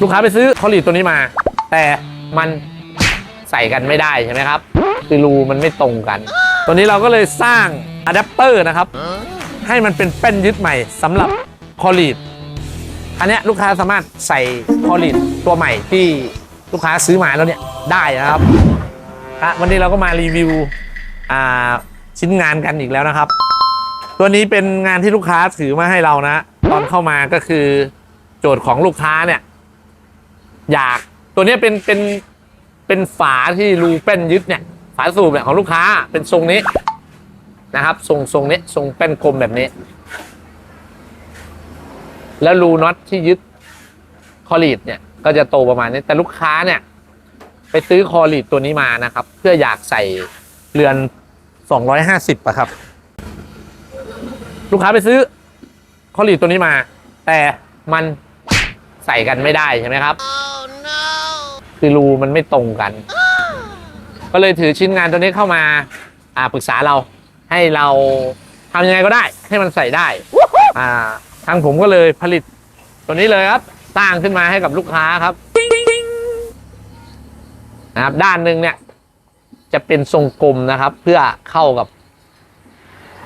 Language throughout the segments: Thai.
ลูกค้าไปซื้อคอลีดตัวนี้มา แต่มันใส่กันไม่ได้ใช่ไหมครับ คือรูมันไม่ตรงกัน ตัวนี้เราก็เลยสร้างอะแดปเตอร์นะครับ ให้มันเป็นแป้นยึดใหม่สำหรับคอลีดอันนี้ลูกค้าสามารถใส่คอลีดตัวใหม่ที่ลูกค้าซื้อมาแล้วเนี่ยได้นะครับวันนี้เราก็มารีวิวชิ้นงานกันอีกแล้วนะครับ ตัวนี้เป็นงานที่ลูกค้าถือมาให้เรานะ ตอนเข้ามาก็คือโจทย์ของลูกค้าเนี่ย อยากตัวนี้เป็นเป็นเป็นฝาที่รูแป้นยึดเนี่ยฝาสูบเนี่ยของลูกค้าเป็นทรงนี้นะครับ ทรงทรงนี้ทรงแป้นกลมแบบนี้ แล้วรูน็อตที่ยึดคอลีดเนี่ยก็จะโตประมาณนี้แต่ลูกค้าเนี่ย ไปซื้อคอลีดตัวนี้มานะครับ เพื่ออยากใส่เรือน 250อะครับ ลูกค้าไปซื้อคอลีดตัวนี้มา แต่มัน ใส่กันไม่ได้ใช่ไหมครับคือรูมันไม่ตรงกัน ก็เลยถือชิ้นงานตัวนี้เข้ามาอ่าปรึกษาเราให้เราทำยังไงก็ได้ให้มันใส่ได้อ่าทางผมก็เลยผลิตตัวนี้เลยครับสร้างขึ้นมาให้กับลูกค้าครับนะครับ ด้านหนึ่งเนี่ย จะเป็นทรงกลมนะครับ เพื่อเข้ากับ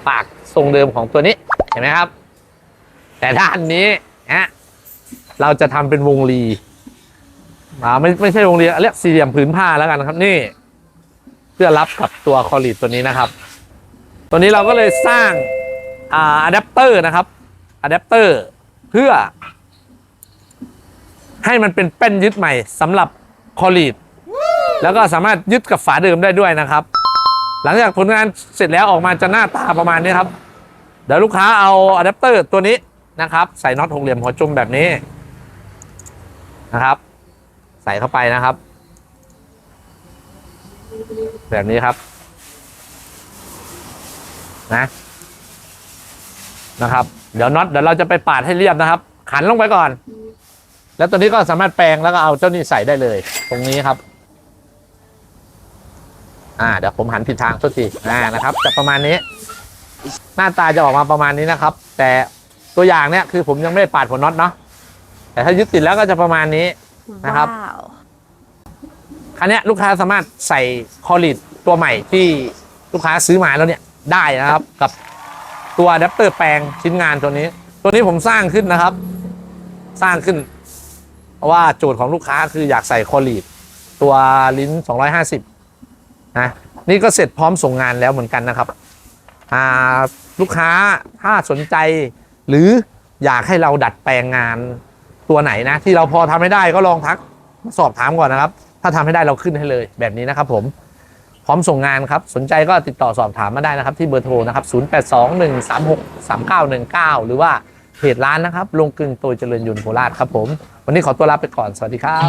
ปากทรงเดิมของตัวนี้เห็นไหมครับ แต่ด้านนี้ฮะ เราจะทำเป็นวงรีอ่าไม่ไม่ใช่วงรีเรียกสี่เหลี่ยมผืนผ้าแล้วกันครับนี่ เพื่อรับกับตัวคอลีดตัวนี้นะครับ ตัวนี้เราก็เลยสร้างอ่าอะแดปเตอร์นะครับอะแดปเตอร์เพื่อ ให้มันเป็นแป้นยึดใหม่สำหรับคอลีดแล้วก็สามารถยึดกับฝาเดิมได้ด้วยนะครับ หลังจากผลงานเสร็จแล้วออกมาจะหน้าตาประมาณนี้ครับ เดี๋ยวลูกค้าเอาอะแดปเตอร์ตัวนี้นะครับ ใส่น็อตหกเหลี่ยมหัวจุ่มแบบนี้ นะครับ ใส่เข้าไปนะครับ แบบนี้ครับนะนะครับ เดี๋ยวน็อตเดี๋ยวเราจะไปปาดให้เรียบนะครับ ขันลงไปก่อน แล้วตัวนี้ก็สามารถแปลงแล้วก็เอาเจ้านี้ใส่ได้เลย ตรงนี้ครับ อ่าเดี๋ยวผมหันผิดทางสักทีอ่านะครับ จะประมาณนี้ หน้าตาจะออกมาประมาณนี้นะครับ แต่ตัวอย่างเนี่ยคือผมยังไม่ได้ปาดหัวน็อตเนาะ แต่ถ้ายึดติดแล้วก็จะประมาณนี้นะครับว้าวคันนี้ยลูกค้าสามารถใส่คอลีดตัวใหม่ที่ลูกค้าซื้อมาแล้วเนี่ยได้นะครับกับตัวอะแดปเตอร์แปลงชิ้นงานตัวนี้ ตัวนี้ผมสร้างขึ้นนะครับ สร้างขึ้น เพราะว่าโจทย์ของลูกค้าคืออยากใส่คอลีดตัวลิ้น 250นะนี่ก็เสร็จพร้อมส่งงานแล้วเหมือนกันนะครับอ่าลูกค้าถ้าสนใจหรืออยากให้เราดัดแปลงงาน ตัวไหนนะ ที่เราพอทำไม่ได้ก็ลองทักมาสอบถามก่อนนะครับ ถ้าทำให้ได้เราขึ้นให้เลยแบบนี้นะครับผมพร้อมส่งงานครับ สนใจก็ติดต่อสอบถามมาได้นะครับที่เบอร์โทรนะครับ 0821363919 หรือว่าเพจร้านนะครับลงกึ่งตัวเจริญยุนโคราชครับผม วันนี้ขอตัวลาไปก่อน สวัสดีครับ